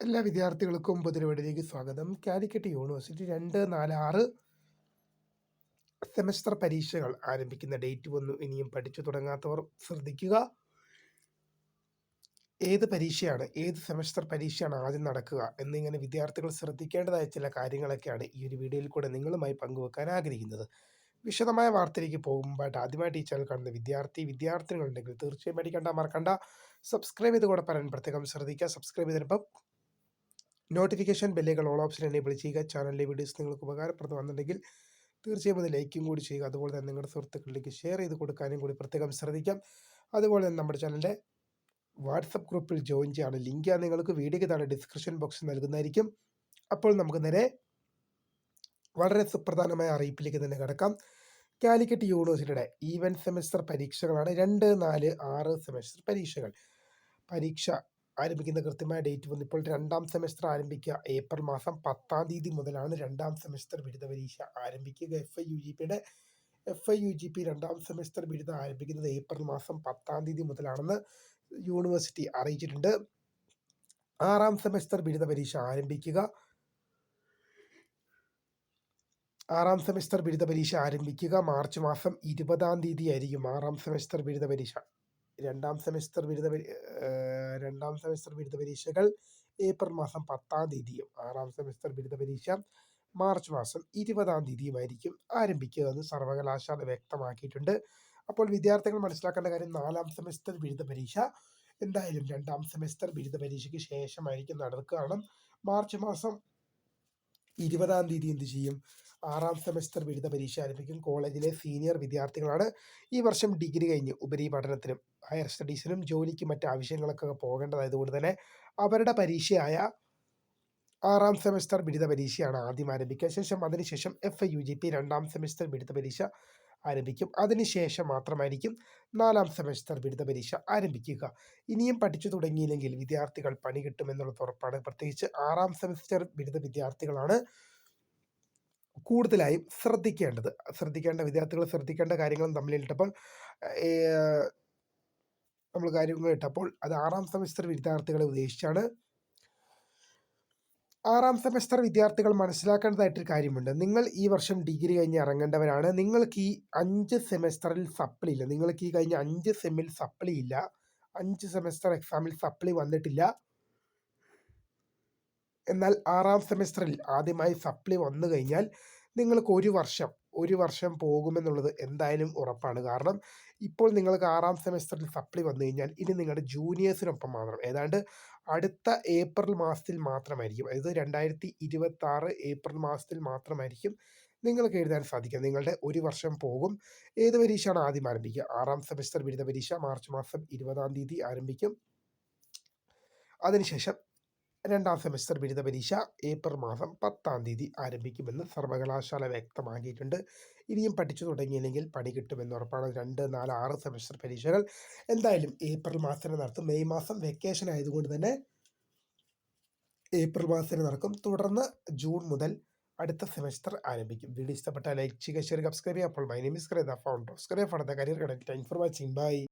എല്ലാ വിദ്യാർത്ഥികൾക്കും പൊതുപരിപാടിയിലേക്ക് സ്വാഗതം. കാലിക്കറ്റ് യൂണിവേഴ്സിറ്റി രണ്ട് നാല് ആറ് സെമസ്റ്റർ പരീക്ഷകൾ ആരംഭിക്കുന്ന ഡേറ്റ് വന്നു. ഇനിയും പഠിച്ചു തുടങ്ങാത്തവർ ശ്രദ്ധിക്കുക. ഏത് പരീക്ഷയാണ് ഏത് സെമസ്റ്റർ പരീക്ഷയാണ് ആദ്യം നടക്കുക എന്നിങ്ങനെ വിദ്യാർത്ഥികൾ ശ്രദ്ധിക്കേണ്ടതായ ചില കാര്യങ്ങളൊക്കെയാണ് ഈ ഒരു വീഡിയോയിൽ കൂടെ നിങ്ങളുമായി പങ്കുവെക്കാൻ ആഗ്രഹിക്കുന്നത്. വിശദമായ വാർത്തയിലേക്ക് പോകുമ്പോഴായിട്ട് ആദ്യമായിട്ട് ഈ ചാനൽ കാണുന്ന വിദ്യാർത്ഥി വിദ്യാർത്ഥികളുണ്ടെങ്കിൽ തീർച്ചയായും പഠിക്കേണ്ട മറക്കണ്ട. സബ്സ്ക്രൈബ് ചെയ്ത് കൂടെ പറയാൻ പ്രത്യേകം ശ്രദ്ധിക്കുക. സബ്സ്ക്രൈബ് ചെയ്തതിനൊപ്പം നോട്ടിഫിക്കേഷൻ ബെല്ലുകൾ ഓൾ ഓപ്ഷൻ എനേബിൾ ചെയ്യുക. ചാനലിലെ വീഡിയോസ് നിങ്ങൾക്ക് ഉപകാരപ്രദമാണെന്നുണ്ടെങ്കിൽ തീർച്ചയായും അത് ലൈക്കും കൂടി ചെയ്യുക. അതുപോലെ തന്നെ നിങ്ങളുടെ സുഹൃത്തുക്കളിലേക്ക് ഷെയർ ചെയ്ത് കൊടുക്കാനും കൂടി പ്രത്യേകം ശ്രദ്ധിക്കാം. അതുപോലെ തന്നെ നമ്മുടെ ചാനലിന്റെ വാട്സപ്പ് ഗ്രൂപ്പിൽ ജോയിൻ ചെയ്യാനുള്ള ലിങ്ക് ഞാൻ നിങ്ങൾക്ക് വീഡിയോയ്ക്ക് താഴെ ഡിസ്ക്രിപ്ഷൻ ബോക്സിൽ നൽകുന്നതായിരിക്കും. അപ്പോൾ നമുക്ക് നേരെ വളരെ സുപ്രധാനമായ അറിയിപ്പിലേക്ക് തന്നെ കിടക്കാം. കാലിക്കറ്റ് യൂണിവേഴ്സിറ്റിയുടെ ഈവൻ സെമസ്റ്റർ പരീക്ഷകളാണ് രണ്ട് നാല് ആറ് സെമസ്റ്റർ പരീക്ഷകൾ. പരീക്ഷ ആരംഭിക്കുന്ന കൃത്യമായ ഡേറ്റ് വന്നു ഇപ്പോൾ രണ്ടാം സെമസ്റ്റർ ആരംഭിക്കുക ഏപ്രിൽ മാസം പത്താം തീയതി മുതലാണ് രണ്ടാം സെമസ്റ്റർ ബിരുദ പരീക്ഷ ആരംഭിക്കുക. എഫ് ഐ യു ജി പിയുടെ F I U G P രണ്ടാം സെമസ്റ്റർ ബിരുദം ആരംഭിക്കുന്നത് ഏപ്രിൽ മാസം പത്താം തീയതി മുതലാണെന്ന് യൂണിവേഴ്സിറ്റി അറിയിച്ചിട്ടുണ്ട്. ആറാം സെമസ്റ്റർ ബിരുദ പരീക്ഷ ആരംഭിക്കുക. ആറാം സെമസ്റ്റർ ബിരുദ പരീക്ഷ ആരംഭിക്കുക. മാർച്ച് മാസം ഇരുപതാം തീയതി ആയിരിക്കും ആറാം സെമസ്റ്റർ ബിരുദ പരീക്ഷ. രണ്ടാം സെമിസ്റ്റർ ബിരുദ രണ്ടാം സെമിസ്റ്റർ ബിരുദ പരീക്ഷകൾ ഏപ്രിൽ മാസം പത്താം തീയതിയും ആറാം സെമിസ്റ്റർ ബിരുദ പരീക്ഷ മാർച്ച് മാസം ഇരുപതാം തീയതിയുമായിരിക്കും ആരംഭിക്കുക എന്ന് സർവകലാശാല വ്യക്തമാക്കിയിട്ടുണ്ട്. അപ്പോൾ വിദ്യാർത്ഥികൾ മനസ്സിലാക്കേണ്ട കാര്യം നാലാം സെമിസ്റ്റർ ബിരുദ പരീക്ഷ എന്തായാലും രണ്ടാം സെമിസ്റ്റർ ബിരുദ പരീക്ഷയ്ക്ക് ശേഷമായിരിക്കും നടക്കുക. കാരണം മാർച്ച് മാസം ഇരുപതാം തീയതി എന്ത് ചെയ്യും? ആറാം സെമസ്റ്റർ ബിരുദ പരീക്ഷ ആരംഭിക്കും. കോളേജിലെ സീനിയർ വിദ്യാർത്ഥികളാണ് ഈ വർഷം ഡിഗ്രി കഴിഞ്ഞ് ഉപരിപഠനത്തിനും ഹയർ സ്റ്റഡീസിനും ജോലിക്കും മറ്റ് ആവശ്യങ്ങൾക്കൊക്കെ പോകേണ്ടതായതുകൊണ്ട് തന്നെ അവരുടെ പരീക്ഷയായ ആറാം സെമസ്റ്റർ ബിരുദ പരീക്ഷയാണ് ആദ്യം ആരംഭിക്കുക. ശേഷം അതിനുശേഷം എഫ് യു ജി പി രണ്ടാം സെമസ്റ്റർ ബിരുദ പരീക്ഷ ആരംഭിക്കും. അതിനുശേഷം മാത്രമായിരിക്കും നാലാം സെമസ്റ്റർ ബിരുദ പരീക്ഷ ആരംഭിക്കുക. ഇനിയും പഠിച്ചു തുടങ്ങിയില്ലെങ്കിൽ വിദ്യാർത്ഥികൾ പണി കിട്ടുമെന്നുള്ളത് ഉറപ്പാണ്. പ്രത്യേകിച്ച് ആറാം സെമസ്റ്റർ ബിരുദ വിദ്യാർത്ഥികളാണ് കൂടുതലായും ശ്രദ്ധിക്കേണ്ടത്. ശ്രദ്ധിക്കേണ്ട വിദ്യാർത്ഥികൾ ശ്രദ്ധിക്കേണ്ട കാര്യങ്ങളും തമ്മിലിട്ടപ്പോൾ നമ്മൾ കാര്യങ്ങൾ ഇട്ടപ്പോൾ അത് ആറാം സെമസ്റ്റർ വിദ്യാർത്ഥികളെ ഉദ്ദേശിച്ചാണ് ആറാം സെമസ്റ്റർ വിദ്യാർത്ഥികൾ മനസ്സിലാക്കേണ്ടതായിട്ടൊരു കാര്യമുണ്ട്. നിങ്ങൾ ഈ വർഷം ഡിഗ്രി കഴിഞ്ഞ് ഇറങ്ങേണ്ടവരാണ്. നിങ്ങൾക്ക് ഈ അഞ്ച് സെമസ്റ്ററിൽ സപ്ലി ഇല്ല. നിങ്ങൾക്ക് ഈ കഴിഞ്ഞ അഞ്ച് സെമ്മിൽ സപ്ലി ഇല്ല. അഞ്ച് സെമസ്റ്റർ എക്സാമിൽ സപ്ലി വന്നിട്ടില്ല. എന്നാൽ ആറാം സെമസ്റ്ററിൽ ആദ്യമായി സപ്ലി വന്നു കഴിഞ്ഞാൽ നിങ്ങൾക്ക് ഒരു വർഷം ഒരു വർഷം പോകുമെന്നുള്ളത് എന്തായാലും ഉറപ്പാണ്. കാരണം ഇപ്പോൾ നിങ്ങൾക്ക് ആറാം സെമസ്റ്ററിൽ സപ്ലി വന്നു കഴിഞ്ഞാൽ ഇനി നിങ്ങളുടെ ജൂനിയേഴ്സിനൊപ്പം മാത്രം. ഏതാണ്ട് അടുത്ത ഏപ്രിൽ മാസത്തിൽ മാത്രമായിരിക്കും. അതായത് രണ്ടായിരത്തി ഇരുപത്തി ആറ് ഏപ്രിൽ മാസത്തിൽ മാത്രമായിരിക്കും നിങ്ങൾക്ക് എഴുതാൻ സാധിക്കുക. നിങ്ങളുടെ ഒരു വർഷം പോകും. ഏത് പരീക്ഷയാണ് ആദ്യം ആരംഭിക്കുക? ആറാം സെമസ്റ്റർ ബിരുദ പരീക്ഷ മാർച്ച് മാസം ഇരുപതാം തീയതി ആരംഭിക്കും. അതിനുശേഷം രണ്ടാം സെമസ്റ്റർ ബിരുദ പരീക്ഷ ഏപ്രിൽ മാസം പത്താം തീയതി ആരംഭിക്കുമെന്ന് സർവകലാശാല വ്യക്തമാക്കിയിട്ടുണ്ട്. ഇനിയും പഠിച്ചു തുടങ്ങിയില്ലെങ്കിൽ പണി കിട്ടുമെന്ന് ഉറപ്പാണ്. രണ്ട് നാല് ആറ് സെമസ്റ്റർ പരീക്ഷകൾ എന്തായാലും ഏപ്രിൽ മാസത്തിന് നടത്തും. മെയ് മാസം വെക്കേഷൻ ആയതുകൊണ്ട് തന്നെ ഏപ്രിൽ മാസത്തിന് നടക്കും. തുടർന്ന് ജൂൺ മുതൽ അടുത്ത സെമസ്റ്റർ ആരംഭിക്കും. വീഡിയോ ഇഷ്ടപ്പെട്ട ലൈക്ക് ചെയ്യുക ഷെയർ സബ്സ്ക്രൈബ് ചെയ്യുക. അപ്പോൾ my name is കറേ the founder of for the career connect for watching bye